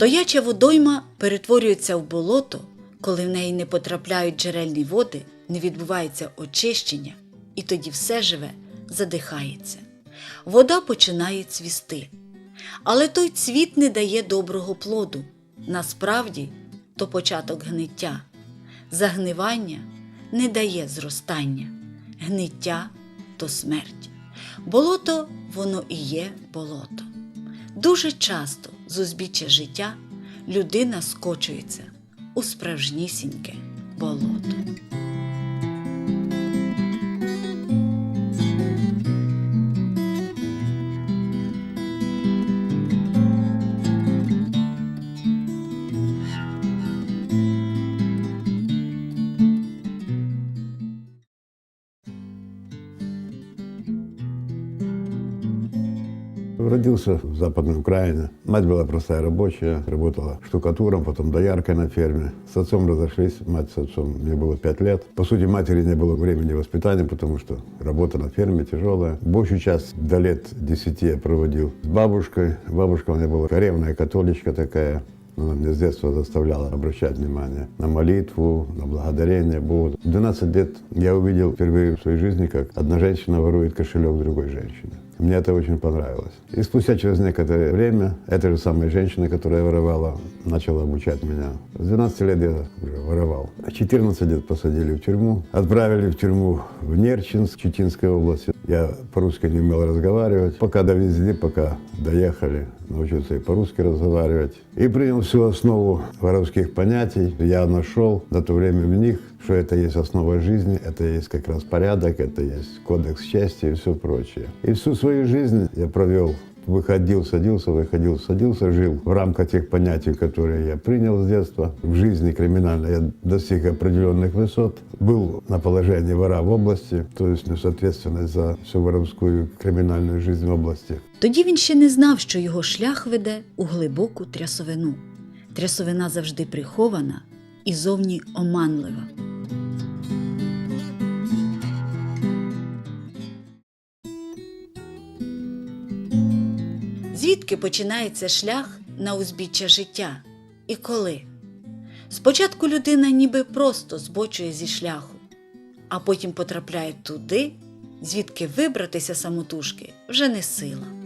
Стояча водойма перетворюється в болото, коли в неї не потрапляють джерельні води, не відбувається очищення, і тоді все живе задихається. Вода починає цвісти. Але той цвіт не дає доброго плоду. Насправді то початок гниття. Загнивання не дає зростання, гниття то смерть. Болото воно і є болото. Дуже часто з узбіччя життя людина скочується у справжнісіньке болото. Родился в Западной Украине. Мать была простая рабочая, работала штукатуром, потом дояркой на ферме. С отцом разошлись, мать с отцом, мне было пять лет. По сути, матери не было времени воспитания, потому что работа на ферме тяжелая. Большую часть до лет 10 я проводил с бабушкой. Бабушка у меня была ревная католичка такая. Она меня с детства заставляла обращать внимание на молитву, на благодарение Богу. В 12 лет я увидел впервые в своей жизни, как одна женщина ворует кошелек другой женщины. Мне это очень понравилось. И спустя через некоторое время эта же самая женщина, которая воровала, начала обучать меня. С 12 лет я уже воровал. А 14 лет посадили в тюрьму. Отправили в тюрьму в Нерчинск, Читинской области. Я по-русски не умел разговаривать. Пока довезли, пока доехали, научился и по-русски разговаривать. И принял всю основу воровских понятий. Я нашел на то время в них, что это есть основа жизни, это есть как раз порядок, это есть кодекс чести и все прочее. И всю свою жизнь я провел Выходил, садился, выходил, садился, жил в рамках тех понятий, которые я принял с детства. В жизни криминальной я достиг определенных высот. Был на положении вора в области, то есть нес ответственность за всю воровскую криминальную жизнь в области. Тоді він ще не знав, що його шлях веде у глибоку трясовину. Трясовина завжди прихована і зовні оманлива. Звідки починається шлях на узбіччя життя і коли? Спочатку людина ніби просто збочує зі шляху, а потім потрапляє туди, звідки вибратися самотужки вже не сила.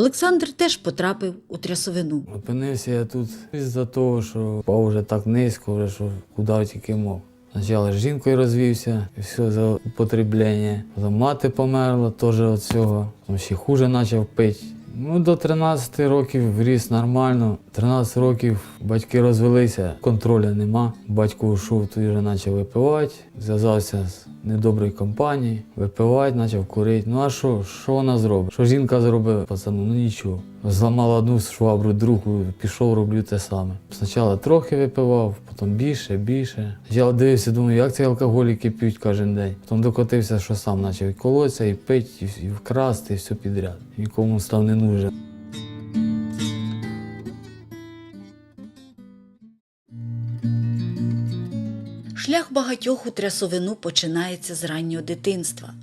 Олександр теж потрапив у трясовину. Опинився я тут із-за того, що впав вже так низько, вже, що куди тільки мог. Спочатку з жінкою розвівся, і все за употреблення. За мати померла теж від цього. Ще хуже почав пити. Ну, до 13 років ріс нормально. 13 років батьки розвелися, контролю нема. Батько йшов, тоді вже почав випивати, зв'язався з недоброю компанією, випивати, почав курити. Ну а що, що вона зробить? Що жінка зробила? Пацану, ну нічого. Зламала одну швабру, другу, пішов, роблю те саме. Спочатку трохи випивав, потім більше, більше. Я дивився, думаю, як ці алкоголіки п'ють кожен день. Потім докотився, що сам почав і колотися, і пити, і вкрасти, і все підряд. Нікому став не нужен. Шлях багатьох у трясовину починається з раннього дитинства.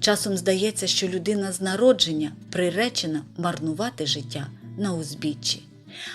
Часом здається, що людина з народження приречена марнувати життя на узбіччі,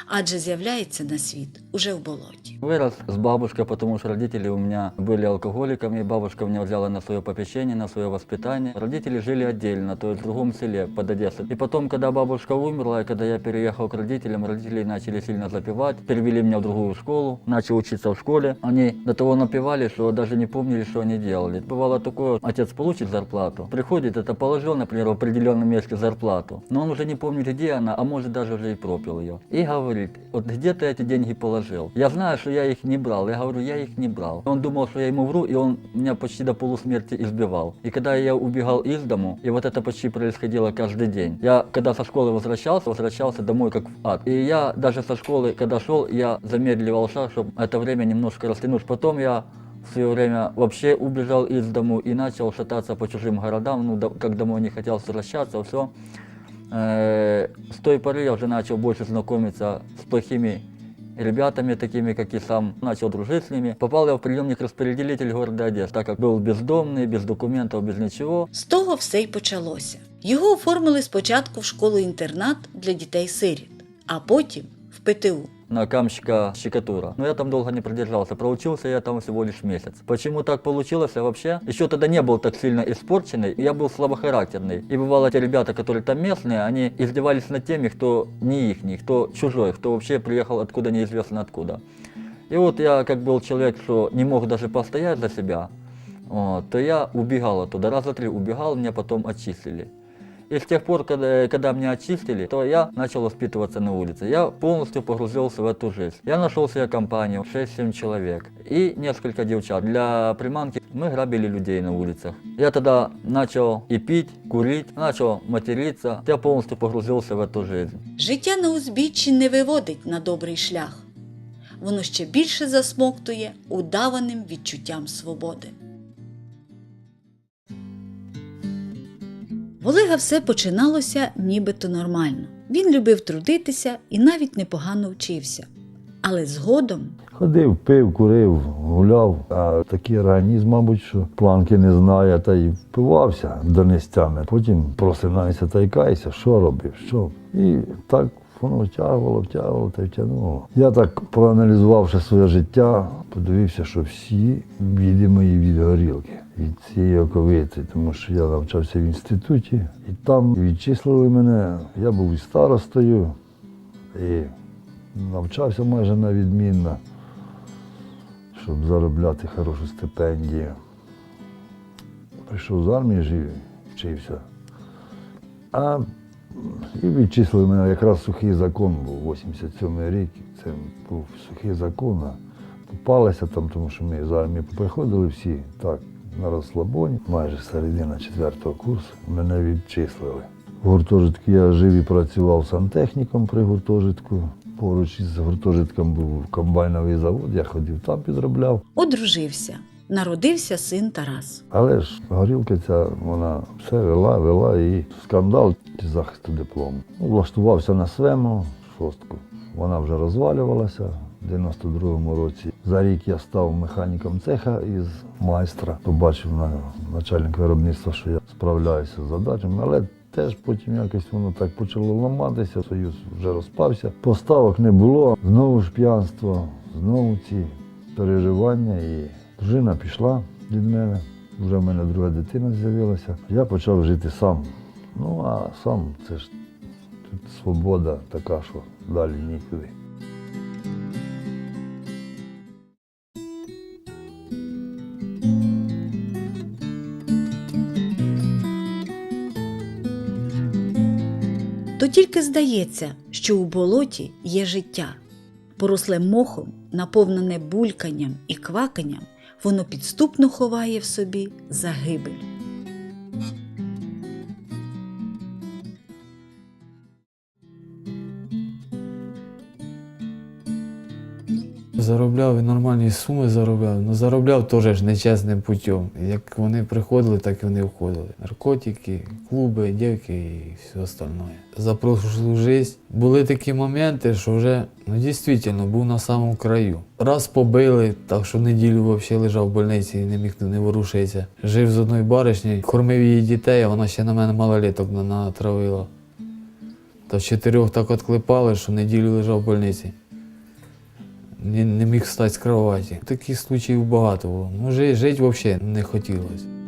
адже з'являється на світ уже в болоті. Вырос с бабушкой, потому что родители у меня были алкоголиками. Бабушка меня взяла на свое попечение, на свое воспитание. Родители жили отдельно, то есть в другом селе под Одессой. И потом, когда бабушка умерла, и когда я переехал к родителям, родители начали сильно запивать, перевели меня в другую школу, начал учиться в школе. Они до того напивали, что даже не помнили, что они делали. Бывало такое, отец получит зарплату, приходит, это положил, например, в определенном месте зарплату, но он уже не помнит, где она, а может даже уже и пропил ее. И говорит, вот где ты эти деньги положил? Я знаю, что я их не брал. Я говорю, я их не брал. Он думал, что я ему вру, и он меня почти до полусмерти избивал. И когда я убегал из дому, и вот это почти происходило каждый день. Я, когда со школы возвращался, возвращался домой как в ад. И я даже со школы, когда шел, я замедливал шаг, чтобы это время немножко растянуть. Потом я в свое время вообще убежал из дому и начал шататься по чужим городам, ну, как домой не хотел возвращаться, все. С той поры я уже начал больше знакомиться с плохими ребятами такими, как и сам, начал дружить с ними. Попал я в приемник распределитель города Одессы, так как был бездомный, без документов, без ничего. З того все й почалося. Його оформили спочатку в школу-інтернат для дітей-сиріт, а потім в ПТУ. На камщика щекатура. Но я там долго не продержался. Проучился я там всего лишь месяц. Почему так получилось а вообще? Еще тогда не был так сильно испорченный. Я был слабохарактерный. И бывало те ребята, которые там местные, они издевались над теми, кто не их, кто чужой, кто вообще приехал откуда неизвестно откуда. И вот я как был человек, что не мог даже постоять за себя, то я убегал оттуда. Раза три убегал, меня потом очистили. И с тех пор, когда, когда меня очистили, то я начал воспитываться на улице. Я полностью погрузился в эту жизнь. Я нашел себе компанию, 6-7 человек и несколько девчат. Для приманки мы грабили людей на улицах. Я тогда начал и пить, курить, начал материться. Я полностью погрузился в эту жизнь. Життя на узбіччі не виводить на добрий шлях. Воно ще більше засмоктує удаваним відчуттям свободи. Олега все починалося нібито нормально. Він любив трудитися і навіть непогано вчився. Але згодом Ходив, пив, курив, гуляв, а такий організм, мабуть, що планки не знає, та й впивався донестями. Потім просинайся та й кайся, що робив, що. І так воно втягувало, втягувало та й втягнуло. Я так проаналізувавши своє життя, подивився, що всі біди мої від горілки, від цієї оковиці, тому що я навчався в інституті, і там відчислили мене. Я був і старостою, і навчався майже на відмінно щоб заробляти хорошу стипендію. Прийшов з армії, жив, вчився. А і відчислили мене якраз сухий закон був 87-й рік. Це був сухий закон. Попалися там, тому що ми з армії приходили всі так на розслабоні, майже середина четвертого курсу. Мене відчислили. В гуртожитку я жив і працював сантехніком при гуртожитку. Поруч із гуртожитком був комбайновий завод, я ходив там, підробляв. одружився. Народився син Тарас. Але ж горілка ця, вона все вела, вела і скандал захисту диплому. Влаштувався на свему, шостку. Вона вже розвалювалася 92-му році. За рік я став механіком цеха із майстра. Побачив на начальник виробництва, що я справляюся з задачами, але теж потім якось воно так почало ламатися, союз вже розпався. Поставок не було, знову ж п'янство, знову ці переживання і дружина пішла від мене. Вже в мене друга дитина з'явилася. Я почав жити сам. Ну а сам це ж тут свобода така, що далі нікуди. Тільки здається, що у болоті є життя. Поросле мохом, наповнене бульканням і кваканням, воно підступно ховає в собі загибель. Заробляв і нормальні суми заробляв. Ну заробляв теж нечесним путем. Як вони приходили, так і вони входили. Наркотики, клуби, дівки і все остальное. За прошлу життя були такі моменти, що вже ну, дійсно був на самому краю. Раз побили, так що неділю взагалі лежав в больниці і не міг не ворушитися. Жив з одною баришнею, кормив її дітей, а вона ще на мене малоліток на- натравила. Та в чотирьох так отклепали, що неділю лежав в больниці не, міг встати з кроваті. Таких случаїв багато було. Ну, жити взагалі не хотілося.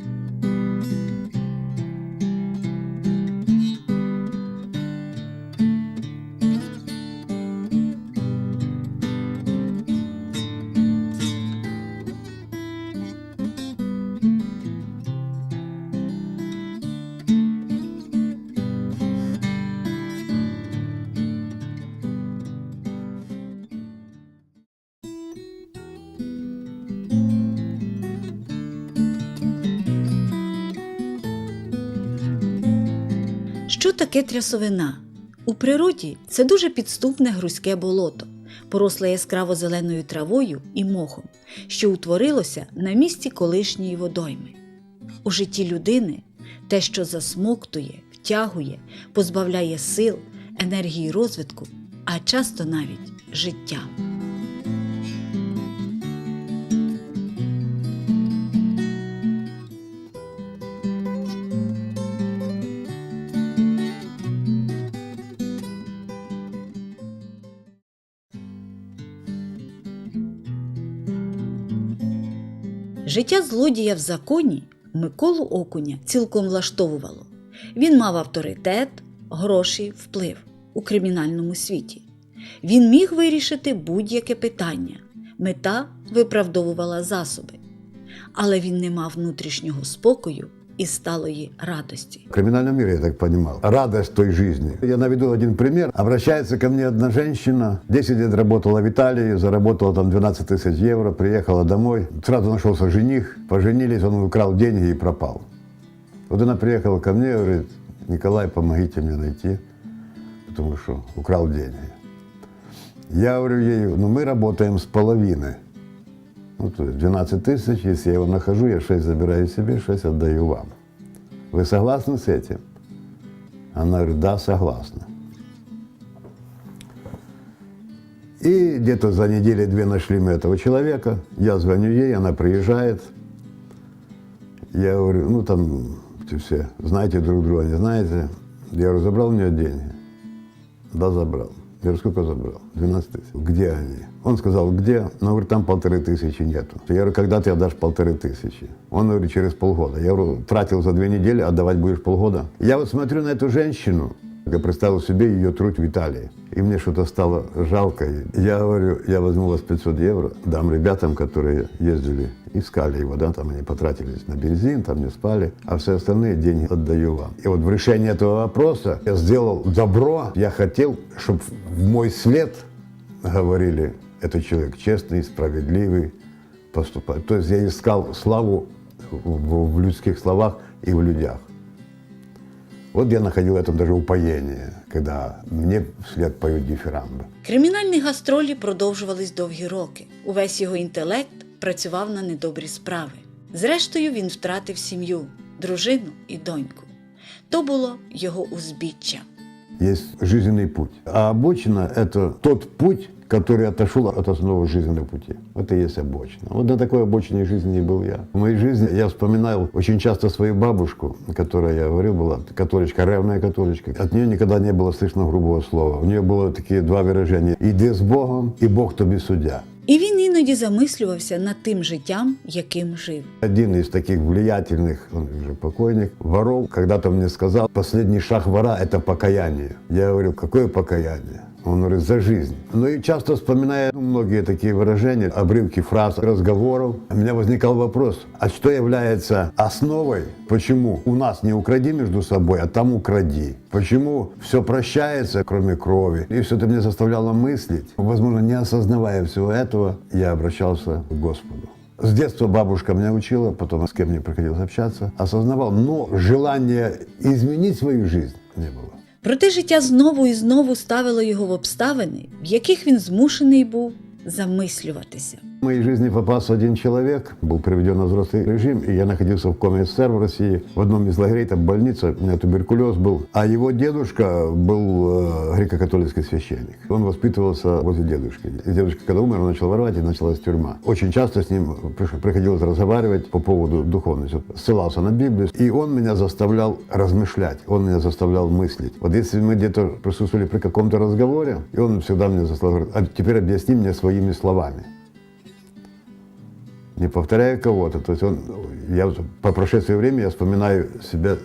Трясовина? У природі це дуже підступне грузьке болото, поросле яскраво зеленою травою і мохом, що утворилося на місці колишньої водойми. У житті людини те, що засмоктує, втягує, позбавляє сил, енергії розвитку, а часто навіть життя. Життя злодія в законі Миколу Окуня цілком влаштовувало. Він мав авторитет, гроші, вплив у кримінальному світі. Він міг вирішити будь-яке питання. Мета виправдовувала засоби. Але він не мав внутрішнього спокою і сталої радості. В криминальном мире, я так понимал, радость той жизни. Я наведу один пример. Обращается ко мне одна женщина, 10 лет работала в Италии, заработала там 12 тысяч евро, приехала домой. Сразу нашелся жених, поженились, он украл деньги и пропал. Вот она приехала ко мне и говорит, Николай, помогите мне найти, потому что украл деньги. Я говорю ей, ну мы работаем с половины. Ну, то есть 12 тысяч, если я его нахожу, я 6 забираю себе, 6 отдаю вам. Вы согласны с этим? Она говорит, да, согласна. И где-то за неделю-две нашли мы этого человека. Я звоню ей, она приезжает. Я говорю, ну там все, знаете друг друга, не знаете. Я говорю, забрал у нее деньги? Да, забрал. Я говорю, сколько забрал? 12 тысяч. Где они? Он сказал, где? Ну, говорит, там полторы тысячи нету. Я говорю, когда ты отдашь полторы тысячи? Он говорит, через полгода. Я говорю, тратил за две недели, отдавать будешь полгода? Я вот смотрю на эту женщину, я представил себе ее труд в Италии. И мне что-то стало жалко. Я говорю, я возьму у вас 500 евро, дам ребятам, которые ездили, искали его, да, там они потратились на бензин, там не спали, а все остальные деньги отдаю вам. И вот в решении этого вопроса я сделал добро. Я хотел, чтобы в мой след говорили, это человек честный, справедливый, поступает. То есть я искал славу в, людских словах и в людях. Вот я находил в этом даже упоение, когда мне вслед поют дифирамбы. Кримінальні гастролі продовжувались довгі роки. Увесь його інтелект працював на недобрі справи. Зрештою, він втратив сім'ю, дружину і доньку. То було його узбіччя. Есть жизненный путь. А обочина – это тот путь, который отошел от основы жизненного пути. Это и есть обочина. Вот на такой обочине жизни и был я. В моей жизни я вспоминал очень часто свою бабушку, которая, я говорил, была католичка, ревная католичка. От нее никогда не было слышно грубого слова. У нее было такие два выражения. «Иди с Богом, и Бог тобі суддя». І він іноді замислювався над тим життям, яким жив. Один из таких влиятельных, он уже покойник, воров, когда-то мне сказал, последний шаг вора – это покаяние. Я говорю, какое покаяние? Он говорит, за жизнь. Ну и часто вспоминая ну, многие такие выражения, обрывки фраз, разговоров, у меня возникал вопрос, а что является основой, почему у нас не укради между собой, а там укради? Почему все прощается, кроме крови? И все это меня заставляло мыслить. Возможно, не осознавая всего этого, я обращался к Господу. С детства бабушка меня учила, потом с кем мне приходилось общаться, осознавал, но желания изменить свою жизнь не было. Проте життя знову і знову ставило його в обставини, в яких він змушений був замислюватися. В моей жизни попался один человек, был приведен на взрослый режим, и я находился в коме СССР в России, в одном из лагерей, там больница, у меня туберкулез был. А его дедушка был э, греко-католический священник. Он воспитывался возле дедушки. И дедушка, когда умер, он начал воровать, и началась тюрьма. Очень часто с ним приходилось разговаривать по поводу духовности. Ссылался на Библию, и он меня заставлял размышлять, он меня заставлял мыслить. Вот если мы где-то присутствовали при каком-то разговоре, и он всегда мне заставлял, а теперь объясни мне своими словами не повторяя кого-то. То есть он, я вот по прошествии времени я вспоминаю себя,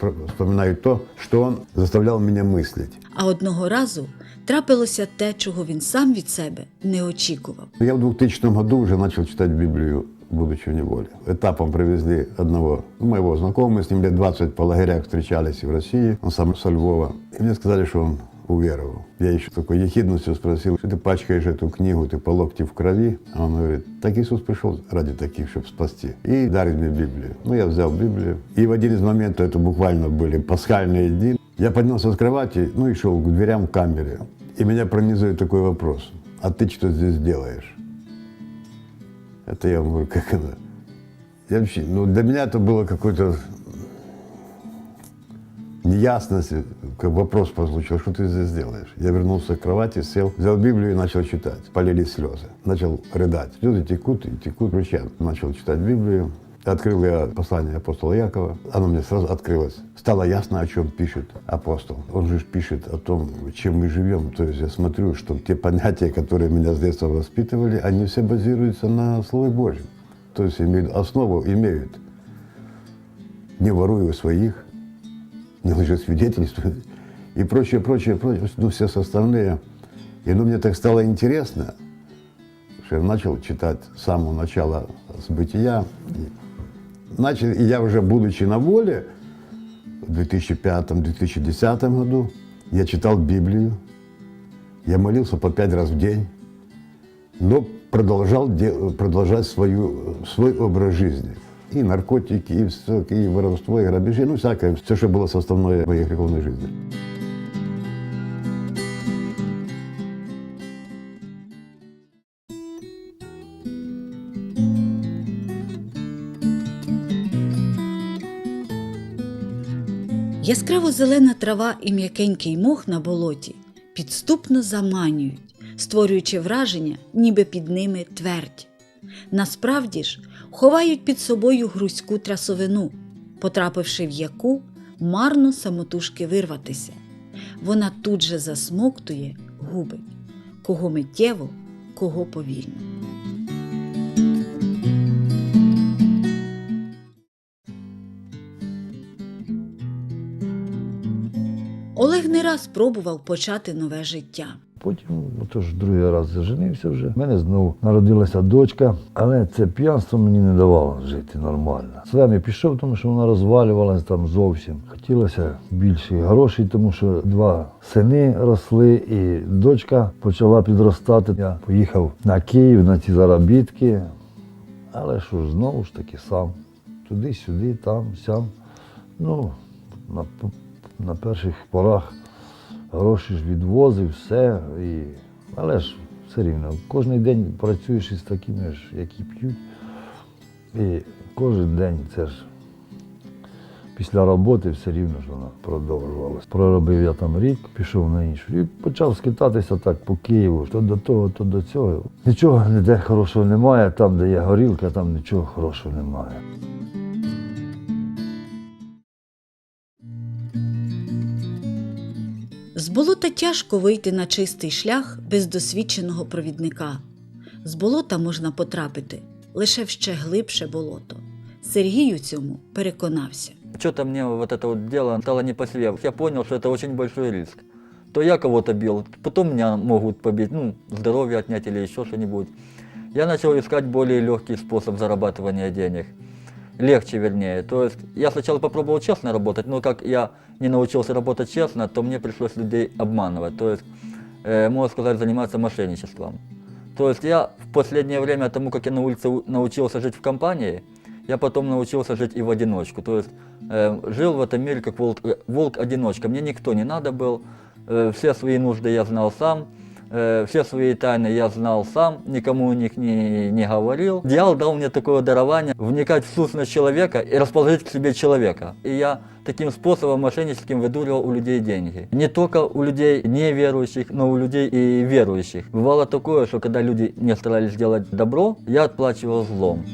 про- вспоминаю то, что он заставлял меня мыслить. А одного разу трапилося те, чого він сам від себе не очікував. Я в 2000 году уже начал читать Библию, будучи в неволе. Этапом привезли одного ну, моего знакомого, мы с ним лет 20 по лагерях встречались и в России, он сам со Львова. И мне сказали, что он уверовал. Я еще такой ехидностью спросил, ты пачкаешь эту книгу, ты по локти в крови. А он говорит, так Иисус пришел ради таких, чтобы спасти. И дарит мне Библию. Ну, я взял Библию. И в один из моментов, это буквально были пасхальные дни, я поднялся с кровати, ну и шел к дверям в камере. И меня пронизывает такой вопрос. А ты что здесь делаешь? Это я вам говорю, как это? Я вообще, ну, для меня это было какой-то неясность, как вопрос прозвучал, что ты здесь делаешь? Я вернулся к кровати, сел, взял Библию и начал читать. Полились слезы. Начал рыдать. Слезы текут и текут ручьем. Начал читать Библию. Открыл я послание апостола Якова. Оно мне сразу открылось. Стало ясно, о чем пишет апостол. Он же пишет о том, чем мы живем. То есть я смотрю, что те понятия, которые меня с детства воспитывали, они все базируются на Слове Божьем. То есть имеют, основу имеют. Не воруй у своих, не лжесвидетельствуй и прочее, прочее, прочее, ну, все составные. И ну, мне так стало интересно, что я начал читать с самого начала с бытия. Начал, и я уже, будучи на воле, в 2005-2010 году, я читал Библию, я молился по пять раз в день, но продолжал продолжать свою, свой образ жизни. И наркотики, и, все, и воровство, и грабежи, ну всякое, все, что было составной моей греховной жизни. Яскраво зелена трава і м'якенький мох на болоті підступно заманюють, створюючи враження, ніби під ними твердь. Насправді ж ховають під собою грузьку трясовину, потрапивши в яку марно самотужки вирватися. Вона тут же засмоктує, губить, кого миттєво, кого повільно. Олег не раз пробував почати нове життя. Потім, отож, другий раз заженився вже. У мене знову народилася дочка, але це п'янство мені не давало жити нормально. Свемі пішов, тому що вона розвалювалася там зовсім. Хотілося більше грошей, тому що два сини росли, і дочка почала підростати. Я поїхав на Київ на ці заробітки, але що ж, знову ж таки сам. Туди-сюди, там, сям. Ну, на, на перших порах гроші ж відвозив, все. І... Але ж все рівно, кожен день працюєш із такими ж, які п'ють. І кожен день це ж після роботи все рівно ж вона продовжувалася. Проробив я там рік, пішов на іншу. І почав скитатися так по Києву, то до того, то до цього. Нічого ніде хорошого немає, там, де є горілка, там нічого хорошого немає. З болота тяжко вийти на чистий шлях без досвідченого провідника. З болота можна потрапити лише в ще глибше болото. Сергій у цьому переконався. Что-то мне вот это вот дело стало не по себе. Я понял, что это очень большой риск. То я кого-то бил, потом меня могут побить, ну, здоровье отнять или еще что-нибудь. Я начал искать более легкий способ зарабатывания денег. Легче, вернее. То есть я сначала попробовал честно работать, но как я не научился работать честно, то мне пришлось людей обманывать. То есть, э, можно сказать, заниматься мошенничеством. То есть я в последнее время тому, как я на улице научился жить в компании, я потом научился жить и в одиночку. То есть э, жил в этом мире как волк- э, волк-одиночка. Мне никто не надо был. Э, все свои нужды я знал сам. э, все свои тайны я знал сам, никому о них не, не говорил. Дьявол дал мне такое дарование вникать в сущность человека и расположить к себе человека. И я таким способом мошенническим выдуривал у людей деньги. Не только у людей неверующих, но у людей и верующих. Бывало такое, что когда люди не старались делать добро, я отплачивал злом.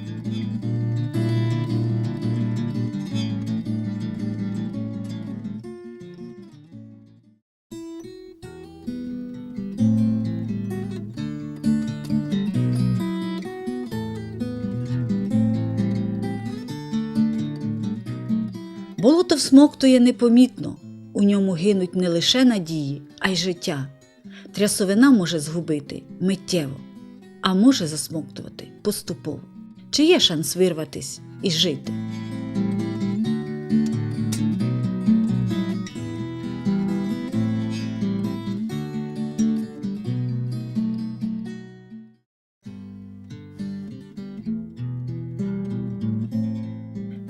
Всмоктує непомітно, у ньому гинуть не лише надії, а й життя. Трясовина може згубити миттєво, а може засмоктувати поступово. Чи є шанс вирватись і жити?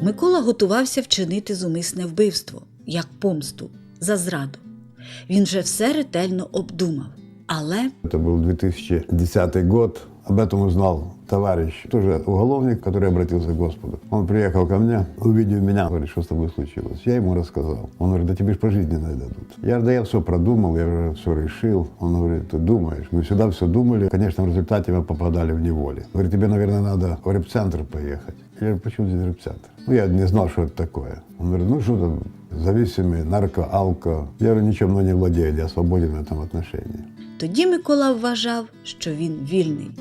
Микола готувався вчинити зумисне вбивство, як помсту, за зраду. Він вже все ретельно обдумав, але Это был 2010 год. Об этом узнал товарищ, тоже уголовник, который обратился к Господу. Он приехал ко мне, увидев меня, говорит, что с тобой случилось. Я ему рассказал. Он говорит, да тебе ж пожизненно дадут. Я говорю, да я все продумал, я уже все решил. Он говорит, ты думаешь? Мы всегда все думали. Конечно, в результате мы попадали в неволе. Говорит, тебе, наверное, надо в репцентр поехать. Я почему здесь репсятор? Ну, я не знал, что это такое. Он говорит, ну что там, зависимый, нарко, алко. Я говорю, ничем мной не владею, я свободен в этом отношении. Тоді Микола вважав, що він вільний.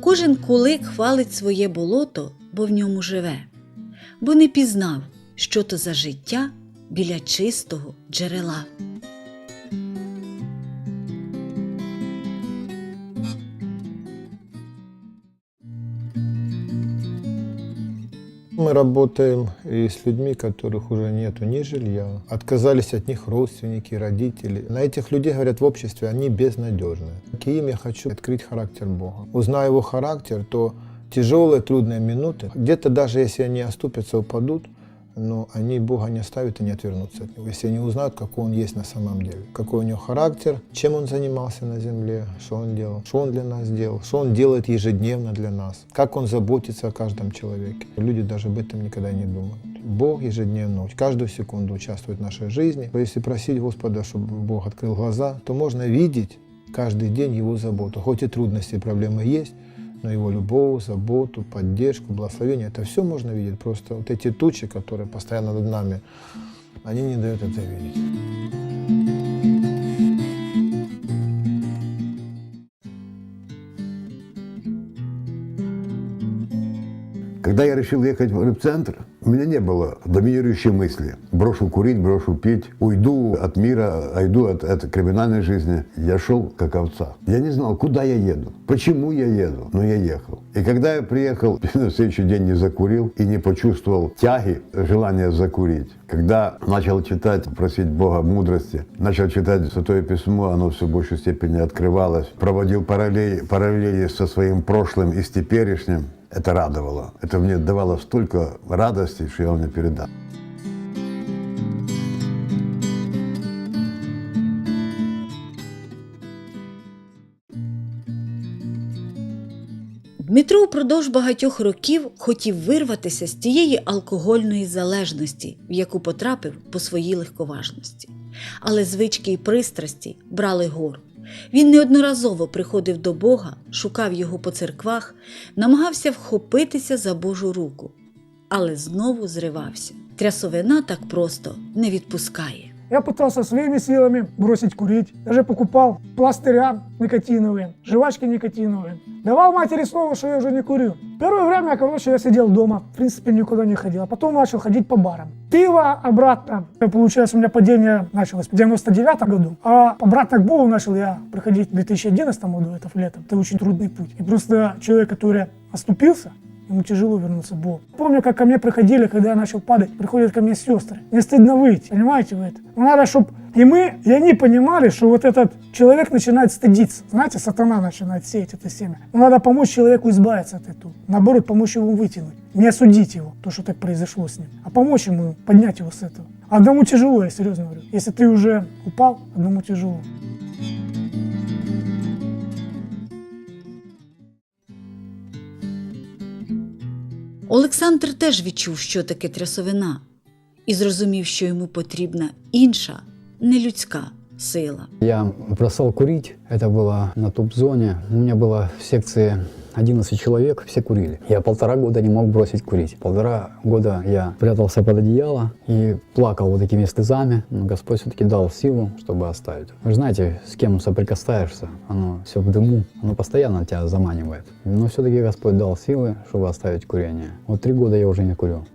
Кожен кулик хвалить своє болото, бо в ньому живе, бо не пізнав, що то за життя біля чистого джерела. Мы работаем и с людьми, которых уже нету ни жилья. Отказались от них родственники, родители. На этих людей, говорят, в обществе они безнадежны. И им я хочу открыть характер Бога. Узнав его характер, то тяжелые, трудные минуты, где-то даже если они оступятся, упадут, но они Бога не оставят и не отвернутся от Него, если они узнают, какой Он есть на самом деле, какой у Него характер, чем Он занимался на земле, что Он делал, что Он для нас делал, что Он делает ежедневно для нас, как Он заботится о каждом человеке. Люди даже об этом никогда не думают. Бог ежедневно, каждую секунду участвует в нашей жизни. Если просить Господа, чтобы Бог открыл глаза, то можно видеть каждый день Его заботу. Хоть и трудности и проблемы есть, но Его любовь, заботу, поддержку, благословение, это все можно видеть. Просто вот эти тучи, которые постоянно над нами, они не дают это видеть. Когда я решил ехать в рыбцентр, у меня не было доминирующей мысли. Брошу курить, брошу пить, уйду от мира, уйду от, от криминальной жизни. Я шел как овца. Я не знал, куда я еду, почему я еду, но я ехал. И когда я приехал, на следующий день не закурил и не почувствовал тяги, желания закурить. Когда начал читать, просить Бога мудрости, начал читать Святое Письмо, оно все в большей степени открывалось. Проводил параллели, параллели со своим прошлым и с теперешним. Это радовало. Это мне давало столько радости, что я вам не передам. Дмитро упродовж багатьох років хотів вирватися з тієї алкогольної залежності, в яку потрапив по своїй легковажності. Але звички і пристрасті брали гору. Він неодноразово приходив до Бога, шукав його по церквах, намагався вхопитися за Божу руку, але знову зривався. Трясовина так просто не відпускає. Я пытался своими силами бросить курить. Даже покупал пластыря никотиновые, жвачки никотиновые. Давал матери слово, что я уже не курю. Первое время, короче, я сидел дома, в принципе, никуда не ходил. А потом начал ходить по барам. Пиво обратно. Получается, у меня падение началось в 99 году. А обратно к Богу начал я приходить в 2011 году, это в летом. Это очень трудный путь. И просто человек, который оступился, Ему тяжело вернуться к Богу. Помню, как ко мне приходили, когда я начал падать, приходят ко мне сестры. Мне стыдно выйти, понимаете вы это? Но надо, чтобы и мы, и они понимали, что вот этот человек начинает стыдиться. Знаете, сатана начинает сеять это семя. Но надо помочь человеку избавиться от этого. Наоборот, помочь ему вытянуть. Не осудить его, то, что так произошло с ним, а помочь ему поднять его с этого. Одному тяжело, я серьезно говорю. Если ты уже упал, одному тяжело. Олександр теж відчув, що таке трясовина, і зрозумів, що йому потрібна інша, нелюдська сила. Я бросал курить, это было на топ-зоне. У меня было в секции 11 человек, все курили. Я полтора года не мог бросить курить. Полтора года я прятался под одеяло и плакал вот такими слезами. Но Господь все-таки дал силу, чтобы оставить. Вы же знаете, с кем соприкасаешься, оно все в дыму, оно постоянно тебя заманивает. Но все-таки Господь дал силы, чтобы оставить курение. Вот три года я уже не курю.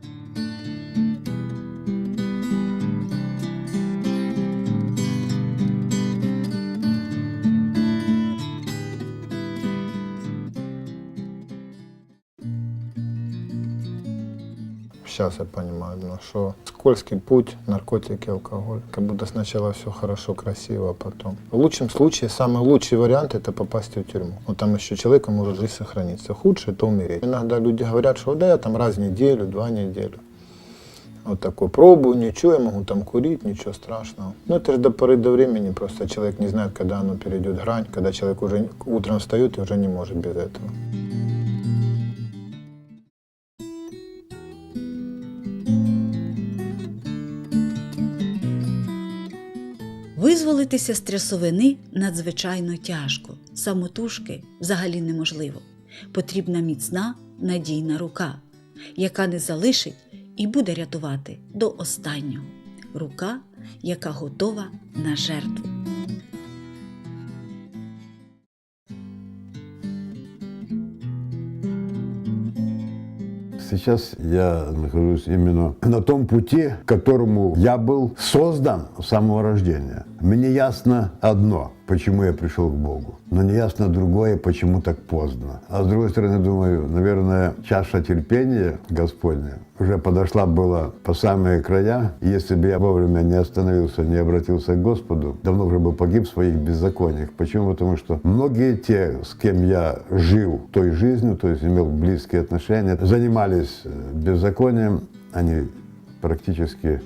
Сейчас я понимаю, ну, что скользкий путь, наркотики, алкоголь. Как будто сначала все хорошо, красиво, а потом. В лучшем случае, самый лучший вариант это попасть в тюрьму. Вот там еще человека может жизнь сохраниться. Худшее это умереть. Иногда люди говорят, что да, я там раз в неделю, два неделю. Вот такой пробую, ничего, я могу там курить, ничего страшного. Но это же до поры до времени, просто человек не знает, когда оно перейдет грань, когда человек уже утром встает и уже не может без этого. Визволитися з надзвичайно тяжко, самотужки взагалі неможливо. Потрібна міцна, надійна рука, яка не залишить і буде рятувати до останнього. Рука, яка готова на жертву. Сейчас я нахожусь именно на том пути, к которому я был создан с самого рождения. Мне ясно одно, почему я пришел к Богу, но не ясно другое, почему так поздно. А с другой стороны, думаю, наверное, чаша терпения Господня уже подошла была по самые края. И Если бы я вовремя не остановился, не обратился к Господу, давно уже бы погиб в своих беззакониях. Почему? Потому что многие те, с кем я жил той жизнью, то есть имел близкие отношения, занимались э, беззаконием, они практически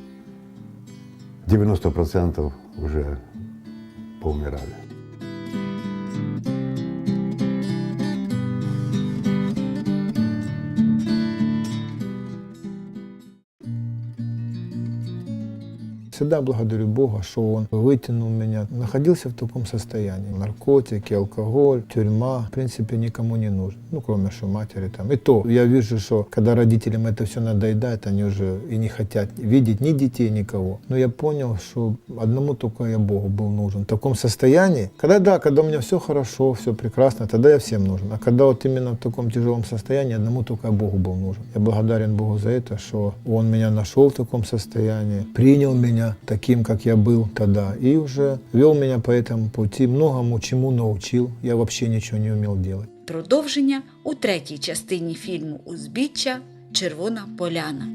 90% уже поумирали. Всегда благодарю Бога, что Он вытянул меня. Находился в таком состоянии. Наркотики, алкоголь, тюрьма, в принципе, никому не нужен. Ну, кроме что матери там. И то, я вижу, что когда родителям это все надоедает, они уже и не хотят видеть ни детей, никого. Но я понял, что одному только я Богу был нужен. В таком состоянии, когда да, когда у меня все хорошо, все прекрасно, тогда я всем нужен. А когда вот именно в таком тяжелом состоянии, одному только Богу был нужен. Я благодарен Богу за это, что Он меня нашел в таком состоянии, принял таким, как я был тогда, и уже вел меня по этому пути, многому чему научил. Я вообще ничего не умел делать. Продовження у третій частині фільму Узбіччя Червона поляна.